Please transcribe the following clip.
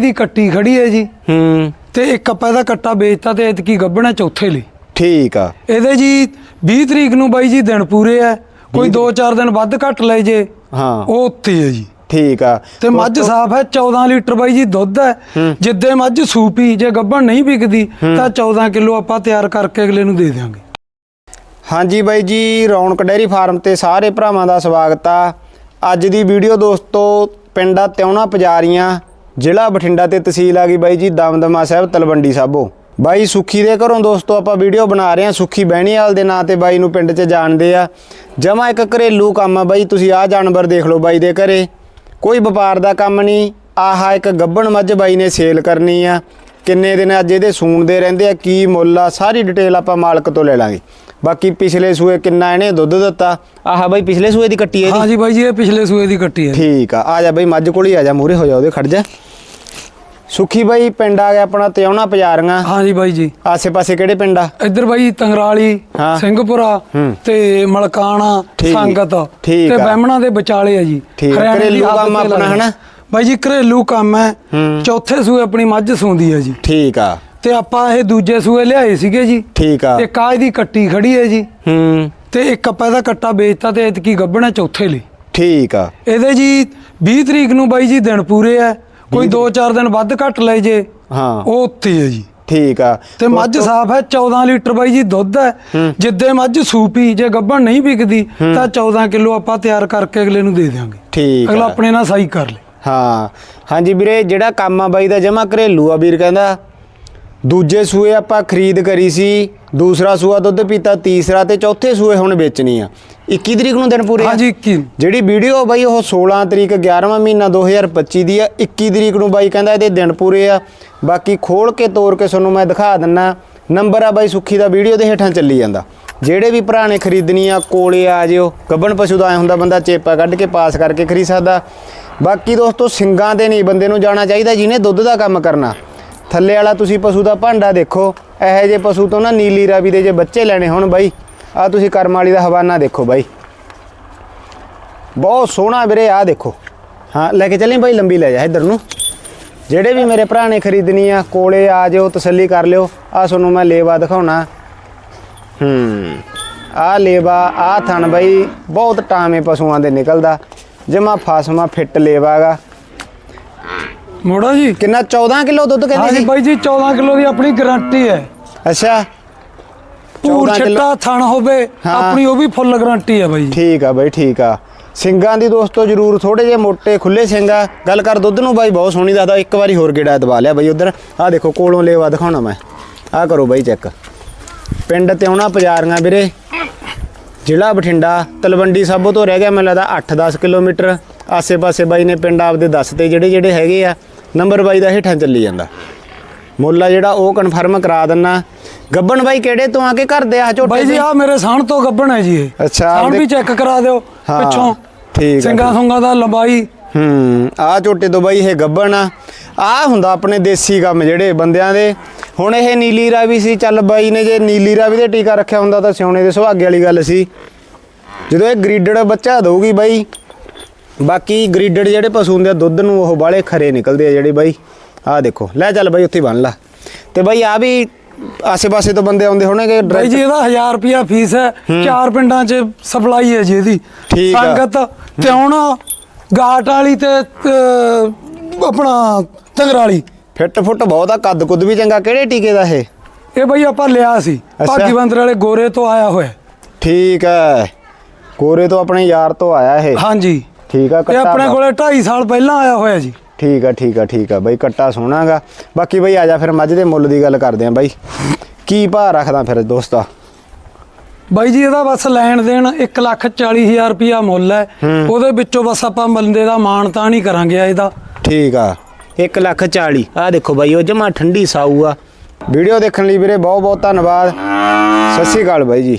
ਇਹਦੀ ਕੱਟੀ ਖੜੀ ਹੈ ਜੀ। ਹੂੰ। ਤੇ ਇੱਕ ਆਪਾਂ ਇਹਦਾ ਕੱਟਾ ਵੇਚਤਾ ਤੇ ਐਤਕੀ ਗੱਭਣਾ ਚੌਥੇ ਲਈ। ਠੀਕ ਆ। ਇਹਦੇ ਜੀ 20 ਤਰੀਕ ਨੂੰ ਬਾਈ ਜੀ ਦਿਨ ਪੂਰੇ ਆ ਕੋਈ 2-4 ਦਿਨ ਵੱਧ ਘੱਟ ਲੈ ਜੇ। ਹਾਂ। ਉਹ ਉੱਤੇ ਹੈ ਜੀ। ਠੀਕ ਆ। ਤੇ ਮੱਝ ਸਾਫ਼ ਹੈ 14 ਲੀਟਰ ਬਾਈ ਜੀ ਦੁੱਧ ਹੈ। ਜਿੱਦੇ ਮੱਝ ਸੂਪੀ ਜੇ ਗੱਭਣ ਨਹੀਂ ਵਿਕਦੀ ਤਾਂ 14 ਕਿਲੋ ਆਪਾਂ ਤਿਆਰ ਕਰਕੇ ਅਗਲੇ ਨੂੰ ਦੇ ਦਿਆਂਗੇ। ਹਾਂਜੀ ਬਾਈ ਜੀ ਰੌਣਕ ਡੈਰੀ ਫਾਰਮ ਤੇ ਸਾਰੇ ਭਰਾਵਾਂ ਦਾ ਸਵਾਗਤ ਆ। ਅੱਜ ਦੀ ਵੀਡੀਓ ਦੋਸਤੋ ਪਿੰਡਾ ਤਿਉਣਾ ਪਜਾਰੀਆਂ ਜ਼ਿਲ੍ਹਾ ਬਠਿੰਡਾ ਤੇ ਤਹਿਸੀਲ ਆ ਗਈ ਬਾਈ ਜੀ ਦਮਦਮਾ ਸਾਹਿਬ ਤਲਵੰਡੀ ਸਾਬੋ। ਬਾਈ ਸੁੱਖੀ ਦੇ ਘਰੋਂ ਦੋਸਤੋ ਆਪਾਂ ਵੀਡੀਓ ਬਣਾ ਰਹੇ ਹਾਂ ਸੁੱਖੀ ਬਹਿਣੀਵਾਲ ਦੇ ਨਾਂ ਤੇ ਬਾਈ ਨੂੰ ਪਿੰਡ 'ਚ ਜਾਣਦੇ ਆ। ਜਮਾ ਇੱਕ ਘਰੇਲੂ ਕੰਮ ਆ ਬਾਈ ਤੁਸੀਂ ਆਹ ਜਾਨਵਰ ਦੇਖ ਲਓ ਬਾਈ ਦੇ ਘਰੇ। ਕੋਈ ਵਪਾਰ ਦਾ ਕੰਮ ਨਹੀਂ ਆਹ ਇੱਕ ਗੱਬਣ ਮੱਝ ਬਾਈ ਨੇ ਸੇਲ ਕਰਨੀ ਆ। ਕਿੰਨੇ ਦਿਨ ਅੱਜ ਇਹਦੇ ਸੂਣਦੇ ਰਹਿੰਦੇ ਆ ਕੀ ਮੁੱਲ ਆ ਸਾਰੀ ਡਿਟੇਲ ਆਪਾਂ ਮਾਲਕ ਤੋਂ ਲੈ ਲਾਂਗੇ। ਬਾਕੀ ਪਿਛਲੇ ਸੂਏ ਕਿੰਨਾ ਇਹਨੇ ਦੁੱਧ ਦਿੱਤਾ। ਆਹ ਬਾਈ ਪਿਛਲੇ ਸੂਏ ਦੀ ਕੱਟੀ ਹੈ ਇਹਦੀ? ਜੀ ਬਾਈ ਜੀ ਇਹ ਪਿਛਲੇ ਸੂਏ ਦੀ ਕੱਟੀ ਹੈ ਠੀਕ ਆ ਆ ਜਾ ਬਾਈ ਮੱਝ ਕੋਲ ਹੀ ਆ ਜਾ ਮੂਰੇ ਹੋ ਜਾ ਉਹਦੇ ਖੜ ਜਾ। ਸੁਖੀ ਬਾਈ ਪਿੰਡ ਆ ਗਿਆ ਆਪਣਾ ਤਿਉਣਾ ਪਜਾਰੀਆਂ ਹਾਂ ਜੀ ਬਾਈ ਜੀ। ਆਸੇ ਪਾਸੇ ਕਿਹੜੇ ਪਿੰਡ ਆ? ਇੱਧਰ ਬਾਈ ਤੰਗਰਾਲੀ ਹਾਂ। ਸਿੰਘਪੁਰਾ। ਤੇ ਮਲਕਾਣਾ ਠੀਕ, ਸੰਗਤ ਠੀਕ ਤੇ ਆ। ਬਹਿਮਣਾ ਦੇ ਵਿਚਾਲੇ ਆ ਜੀ। ਠੀਕ। ਆ, ਹਰਿਆਣੇ ਦੀ ਘਰੇਲੂ ਹੱਦ ਕੰਮ ਤੇ ਆਪਣਾ ਲੱਗਦਾ। ਹਨਾ? ਬਾਈ ਜੀ ਘਰੇਲੂ ਕੰਮ ਹੈ। ਹੂੰ। ਚੌਥੇ ਸੂਏ ਆਪਣੀ ਮੱਝ ਸੂੰਦੀ ਹੈ ਜੀ। ਠੀਕ ਆ। ਤੇ ਆਪਾਂ ਇਹ ਦੂਜੇ ਸੂਏ ਲਿਆਏ ਸੀਗੇ ਜੀ। ਠੀਕ ਆ। ਇੱਕ ਆ ਇਹਦੀ ਕੱਟੀ ਖੜੀ ਹੈ ਜੀ। ਹੂੰ। ਤੇ ਇੱਕ ਆਪਾਂ ਇਹਦਾ ਕੱਟਾ ਵੇਚਤਾ ਤੇ ਐਤਕੀ ਗੱਭਣਾ ਚੌਥੇ ਲਈ। ਠੀਕ ਆ। ਇਹਦੇ ਜੀ 20 ਤਰੀਕ ਨੂੰ ਬਾਈ ਜੀ ਦਿਨ ਪੂਰੇ ਆ ਕੋਈ 2-4 ਦਿਨ ਵੱਧ ਘੱਟ ਲੈ ਜੇ ਹਾਂ। ਉਹ ਉੱਤੇ ਹੈ ਜੀ। ਠੀਕ ਆ। ਤੇ ਮੱਝ ਸਾਫ਼ ਹੈ 14 ਲੀਟਰ ਬਾਈ ਜੀ ਦੁੱਧ ਹੈ। ਜਿੱਦੇ ਮੱਝ ਸੂਪੀ ਜੇ ਗੱਭਣ ਨਹੀਂ ਵਿਕਦੀ ਤਾਂ 14 ਕਿਲੋ ਆਪਾਂ ਤਿਆਰ ਕਰਕੇ ਅਗਲੇ ਨੂੰ ਦੇ ਦਿਆਂਗੇ। ਠੀਕ ਅਗਲਾ ਆਪਣੇ ਨਾਲ ਸਹੀ ਕਰ ਲੇ। ਹਾਂ। ਹਾਂਜੀ ਵੀਰੇ ਜਿਹੜਾ ਕੰਮ ਆ ਬਾਈ ਦਾ ਜਮਾ ਘਰੇਲੂ ਆ ਵੀਰ ਕਹਿੰਦਾ। ਦੂਜੇ ਸੂਏ ਆਪਾਂ ਖਰੀਦ ਕਰੀ ਸੀ ਦੂਸਰਾ ਸੂਆ ਦੁੱਧ ਪੀਤਾ ਤੀਸਰਾ ਤੇ ਚੌਥੇ ਸੂਏ ਹੁਣ ਵੇਚਣੀ ਆ। 21 ਤਰੀਕ ਨੂੰ ਦਿਨ ਪੂਰੇ ਆ? ਹਾਂਜੀ ਕੀ ਜਿਹੜੀ ਵੀਡੀਓ ਬਾਈ ਉਹ 16 ਤਰੀਕ 11ਵਾਂ ਮਹੀਨਾ 2025 ਦੀ ਆ 21 ਤਰੀਕ ਨੂੰ ਬਾਈ ਕਹਿੰਦਾ ਇਹਦੇ ਦਿਨ ਪੂਰੇ ਆ। ਬਾਕੀ ਖੋਲ ਕੇ ਤੋੜ ਕੇ ਤੁਹਾਨੂੰ ਮੈਂ ਦਿਖਾ ਦਿੰਨਾ ਨੰਬਰ ਆ ਬਾਈ ਸੁੱਖੀ ਦਾ ਵੀਡੀਓ ਦੇ ਹੇਠਾਂ ਚੱਲੀ ਜਾਂਦਾ। ਜਿਹੜੇ ਵੀ ਭਰਾ ਨੇ ਖਰੀਦਣੀ ਆ ਕੋਲੇ ਆ ਜਿਓ ਗੱਬਣ ਪਸ਼ੂ ਦਾ ਐ ਹੁੰਦਾ ਬੰਦਾ ਚੇਪਾ ਕੱਢ ਕੇ ਪਾਸ ਕਰਕੇ ਖਰੀਦ ਸਕਦਾ। ਬਾਕੀ ਦੋਸਤੋ ਸਿੰਗਾਂ ਤੇ ਨਹੀਂ ਬੰਦੇ ਨੂੰ ਜਾਣਾ ਚਾਹੀਦਾ ਜਿਹਨੇ ਦੁੱਧ ਦਾ ਕੰਮ ਕਰਨਾ। ਥੱਲੇ ਵਾਲਾ ਤੁਸੀਂ ਪਸ਼ੂ ਦਾ ਭਾਂਡਾ ਦੇਖੋ, ਇਹੋ ਜਿਹੇ ਪਸ਼ੂ ਤੋਂ ਨਾ ਨੀਲੀ ਰਾਵੀ ਦੇ ਜੇ ਬੱਚੇ ਲੈਣੇ ਹੋਣ ਬਾਈ ਆ ਤੁਸੀਂ ਕਰਮ ਵਾਲੀ ਦਾ ਹਵਾਨਾ ਦੇਖੋ ਬਾਈ। ਬਹੁਤ ਸੋਹਣਾ ਵੀਰੇ ਆ ਦੇਖੋ। ਹਾਂ, ਲੈ ਕੇ ਚੱਲੇ ਬਾਈ, ਲੰਬੀ ਲੈ ਜਾ ਇੱਧਰ ਨੂੰ। ਜਿਹੜੇ ਵੀ ਮੇਰੇ ਭਰਾ ਨੇ ਖਰੀਦਣੀ ਆ ਕੋਲੇ ਆ ਜਿਓ, ਤਸੱਲੀ ਕਰ ਲਿਓ। ਆ ਤੁਹਾਨੂੰ ਮੈਂ ਲੇਵਾ ਦਿਖਾਉਣਾ। ਹੂੰ ਆ ਲੇਵਾ ਆ ਥਣ ਬਾਈ, ਬਹੁਤ ਟਾਵੇਂ ਪਸ਼ੂਆਂ ਦੇ ਨਿਕਲਦਾ। ਜਮਾ ਫਾਸਮਾ ਫਿੱਟ ਲੇਵਾਗਾ। ਮੋੜਾ ਜੀ? ਕਿੰਨਾ 14 ਕਿਲੋ ਦੁੱਧ ਕਹਿੰਦੀ ਹਾਂਜੀ ਸੀ? ਬਾਈ ਜੀ 14 ਕਿਲੋ ਦੀ ਆਪਣੀ ਗਾਰੰਟੀ ਹੈ। ਅੱਛਾ। ਪੂਰ 14 ਕਿਲੋ। ਛੱਟਾ ਥਣ ਹੋਵੇ ਹਾਂ। ਆਪਣੀ ਉਹ ਵੀ ਫੁੱਲ ਗਾਰੰਟੀ ਹੈ ਬਾਈ ਜੀ। ਠੀਕ ਆ ਬਾਈ ਠੀਕ ਆ। ਸਿੰਗਾਂ ਦੀ ਦੋਸਤੋ ਜਰੂਰ ਥੋੜੇ ਜਿਹੇ ਮੋٹے ਖੁੱਲੇ ਸਿੰਘ ਆ। ਗੱਲ ਕਰ ਦੁੱਧ ਨੂੰ ਬਾਈ ਬਹੁਤ ਸੋਹਣੀ ਦੱਸਦਾ ਇੱਕ ਵਾਰੀ ਹੋਰ ਗੇੜਾ ਦਬਾ ਲਿਆ ਬਾਈ ਉਧਰ। ਆ ਦੇਖੋ ਕੋਲੋਂ ਲੇਵਾ ਦਿਖਾਉਣਾ ਮੈਂ। ਆ ਕਰੋ ਬਾਈ ਚੈੱਕ। ਪਿੰਡ ਤੇ ਆਉਣਾ ਪਜਾਰੀਆਂ ਵੀਰੇ। ਜ਼ਿਲ੍ਹਾ ਬਠਿੰਡਾ ਤਲਵੰਡੀ ਸਾਬੋ ਤੋਂ ਰਹਿ ਗਿਆ ਮੈਨੂੰ ਲੱਗਦਾ 8-10 ਕਿਲੋਮੀਟਰ। ਆਸੇ-ਪਾਸੇ ਬਾਈ ਨੇ ਪਿੰਡ ਆਪਦੇ ਦੱਸਤੇ ਜਿਹੜੇ ਜਿਹੜੇ ਹੈਗੇ ਆ। ਨੰਬਰ ਬਾਈ ਦਾ ਹੇਠਾਂ ਚੱਲੀ ਜਾਂਦਾ। ਮੁੱਲ ਆ ਜਿਹੜਾ ਉਹ ਕਨਫਰਮ ਕਰਾ ਦਿੰਨਾ। ਗੱਬਣ ਬਾਈ ਕਿਹੜੇ ਤੋਂ ਆ ਕੇ ਘਰ ਦੇ ਆ ਝੋਟੇ ਬਾਈ ਜੀ? ਆ ਮੇਰੇ ਸਾਹਣ ਤੋਂ ਗੱਭਣ ਹੈ ਜੀ ਇਹ। ਅੱਛਾ, ਸਾਹਣ ਵੀ ਚੈੱਕ ਕਰਾ ਦਿਓ ਪਿੱਛੋਂ। ਠੀਕ ਸਿੰਘਾਂ। ਸੁੰਗਾਂ ਦਾ ਲੰਬਾਈ। ਹੂੰ ਆ ਝੋਟੇ ਤੋਂ ਬਾਈ ਇਹ ਗੱਬਣ ਆ। ਆ ਹੁੰਦਾ ਆਪਣੇ ਦੇਸੀ ਕੰਮ ਜਿਹੜੇ ਬੰਦਿਆਂ ਦੇ। ਹੁਣ ਇਹ ਨੀਲੀ ਰਾਵੀ ਸੀ ਚੱਲ ਬਾਈ ਨੇ ਜੇ ਨੀਲੀ ਰਾਵੀ ਦੇ ਟੀਕਾ ਰੱਖਿਆ ਹੁੰਦਾ ਤਾਂ ਸਿਉਣੇ ਦੇ ਸੁਹਾਗੇ ਵਾਲੀ ਗੱਲ ਸੀ। ਜਦੋਂ ਇਹ ਗਰੀਡਡ ਬੱਚਾ ਦਊਗੀ ਬਾਈ ਬਾਕੀ ਗਰੀਡਡ ਜਿਹੜੇ ਪਸ਼ੂ ਹੁੰਦੇ ਆ ਦੁੱਧ ਨੂੰ ਉਹ ਬਾਲੇ ਖਰੇ ਨਿਕਲਦੇ ਆ ਜਿਹੜੇ ਬਾਈ। ਆ ਦੇਖੋ ਲੈ ਚੱਲ ਬਾਈ ਉੱਥੇ ਬੰਨ ਲਾ। ਤੇ ਬਾਈ ਆ ਵੀ ਆਸੇ-ਪਾਸੇ ਤੋਂ ਬੰਦੇ ਆਉਂਦੇ ਹੋਣਗੇ ਬਾਈ ਜੀ ਇਹਦਾ 1000 ਰੁਪਿਆ ਫੀਸ ਹੈ। ਚਾਰ ਪਿੰਡਾਂ 'ਚ ਸਪਲਾਈ ਹੈ ਜੀ ਇਹਦੀ। ਠੀਕ ਆ। ਸੰਗਤ ਤਿਉਣਾ ਗਾਟ ਵਾਲੀ ਤੇ ਆਪਣਾ ਤੰਗਰਾਲੀ ਫਿੱਟ ਫੁੱਟ ਬਹੁਤ ਆ ਕੱਦ ਕੁੱਦ ਵੀ ਚੰਗਾ। ਕਿਹੜੇ ਟੀਕੇ ਦਾ ਇਹ? ਇਹ ਬਾਈ ਆਪਾਂ ਲਿਆ ਸੀ। ਭਾਗੀਵੰਦਰ ਵਾਲੇ ਗੋਰੇ ਤੋਂ ਆਇਆ ਹੋਇਆ। ਠੀਕ ਹੈ। ਕੋਰੇ ਤੋਂ ਆਪਣੇ ਯਾਰ ਤੋਂ ਆਇਆ ਇਹ। ਹਾਂਜੀ। ਠੀਕ ਆ ਇਹ ਕੱਟਾ ਆਪਣੇ। ਕੋਲੇ 2.5 ਸਾਲ ਪਹਿਲਾਂ ਆਇਆ ਹੋਇਆ ਜੀ। ਠੀਕ ਆ ਠੀਕ ਆ ਠੀਕ ਆ ਬਾਈ ਕੱਟਾ ਸੋਹਣਾਗਾ। ਬਾਕੀ ਬਾਈ ਆ ਜਾ ਫਿਰ ਮੱਝ ਦੇ ਮੁੱਲ ਦੀ ਗੱਲ ਕਰਦੇ ਆਂ ਬਾਈ। ਕੀ ਭਾਅ ਰੱਖਦਾ ਫਿਰ ਦੋਸਤਾ? ਬਾਈ ਜੀ ਇਹਦਾ ਬਸ ਲੈਣ ਦੇਣ 1 ਲੱਖ 40 ਹਜ਼ਾਰ ਰੁਪਿਆ ਮੁੱਲ ਹੈ। ਉਹਦੇ ਵਿੱਚੋਂ ਬਸ ਆਪਾਂ ਬੰਦੇ ਦਾ ਮਾਣ ਤਾਂ ਨਹੀਂ ਕਰਾਂਗੇ ਇਹਦਾ। ਠੀਕ ਆ। 1 ਲੱਖ 40 ਆ ਦੇਖੋ ਬਾਈ ਉਹ ਜਮਾ ਠੰਡੀ ਸਾਊ ਆ। ਵੀਡੀਓ ਦੇਖਣ ਲਈ ਵੀਰੇ ਬਹੁਤ ਬਹੁਤ ਧੰਨਵਾਦ। ਸਤਿ ਸ਼੍ਰੀ ਅਕਾਲ ਬਾਈ ਜੀ।